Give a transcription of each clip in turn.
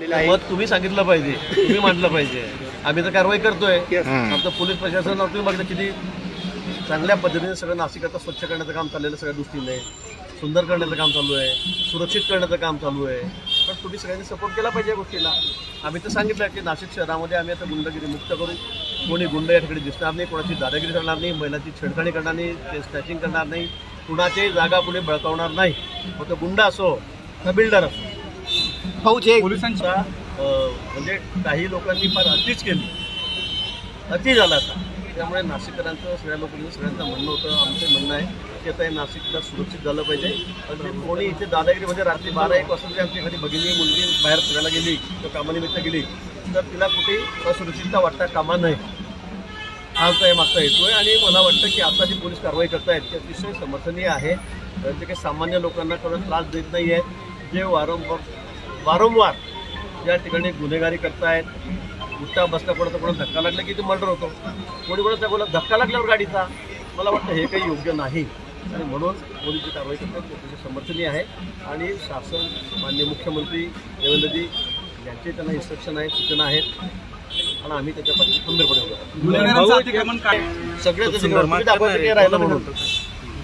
मत तुम्ही सांगितलं पाहिजे. तुम्ही मांडलं पाहिजे. आम्ही तर कारवाई करतोय. आमचं पोलीस प्रशासन तुम्ही बघता किती चांगल्या पद्धतीने सगळं नाशिक आता स्वच्छ करण्याचं काम चाललेलं सगळ्या दृष्टीने सुंदर करण्याचं काम चालू आहे. सुरक्षित करण्याचं काम चालू आहे. पण तुम्ही सगळ्यांनी सपोर्ट केला पाहिजे या गोष्टीला. आम्ही तर सांगितलं की नाशिक शहरामध्ये आम्ही आता गुंडगिरी मुक्त करू. कोणी गुंड या ठिकाणी दिसणार नाही कोणाची दादागिरी करणार नाही महिलाची छेडखाणी करणार नाही ते स्टॅचिंग करणार नाही कुणाच्याही जागा पुढे बळकावणार नाही. फक्त गुंड असो का बिल्डर असो. फौज पोलिसांचा म्हणजे काही लोकांनी फार अतिच केली. अति झाला आता. त्यामुळे नाशिककरांचं सगळ्या लोकांचं सगळ्यांचं म्हणणं होतं आमचं म्हणणं आहे की आता हे नाशिकला सुरक्षित झालं पाहिजे. पण ते कोणी इथे दादागिरीमध्ये रात्री बारा एक वाजता जरी आमची एखादी भगिनी मुलगी बाहेर फिरायला गेली किंवा कामानिमित्त गेली तर तिला कुठे असुरक्षितता वाटता कामा नये. आमचा हे मागचा हेतू आहे आणि मला वाटतं की आता जी पोलीस कारवाई करतायत ती अतिशय समर्थनीय आहे. कारण ते काही सामान्य लोकांना कोणाला त्रास देत नाही आहेत जे वारंवार वारंवार या ठिकाणी गुन्हेगारी करतायत. उठता बसता कोणाचा कोणाला धक्का लागला की ते मर्डर होतो. कोणी कोणाचा कोणाला धक्का लागल्यावर गाडीचा? मला वाटतं हे काही योग्य नाही. आणि म्हणून पोलीस जी कारवाई करतात ते अतिशय समर्थनीय आहे. आणि शासन मान्य मुख्यमंत्री देवेंद्रजी यांचे त्यांना इन्स्ट्रक्शन आहेत सूचना आहेत. आणि आम्ही त्याच्या पाठी खंबीरपणे की राहिलं म्हणून.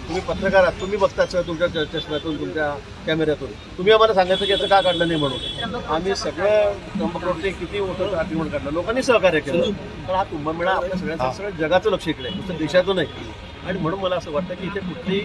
तुम्ही पत्रकार आहात तुम्ही बघता सर तुमच्या चष्म्यातून तुमच्या कॅमेऱ्यातून. तुम्ही आम्हाला सांगायचं की याचं का काढलं नाही म्हणून. आम्ही सगळं त्र्यंबकरोडचे किती मोठं अतिक्रमण काढलं लोकांनी सहकार्य केलं. तर हा कुंभमेळा आपल्या सगळ्यांचं सगळं जगाचं लक्ष इकडे नुसतं देशाचं नाही. आणि म्हणून मला असं वाटतं की इथे कुठली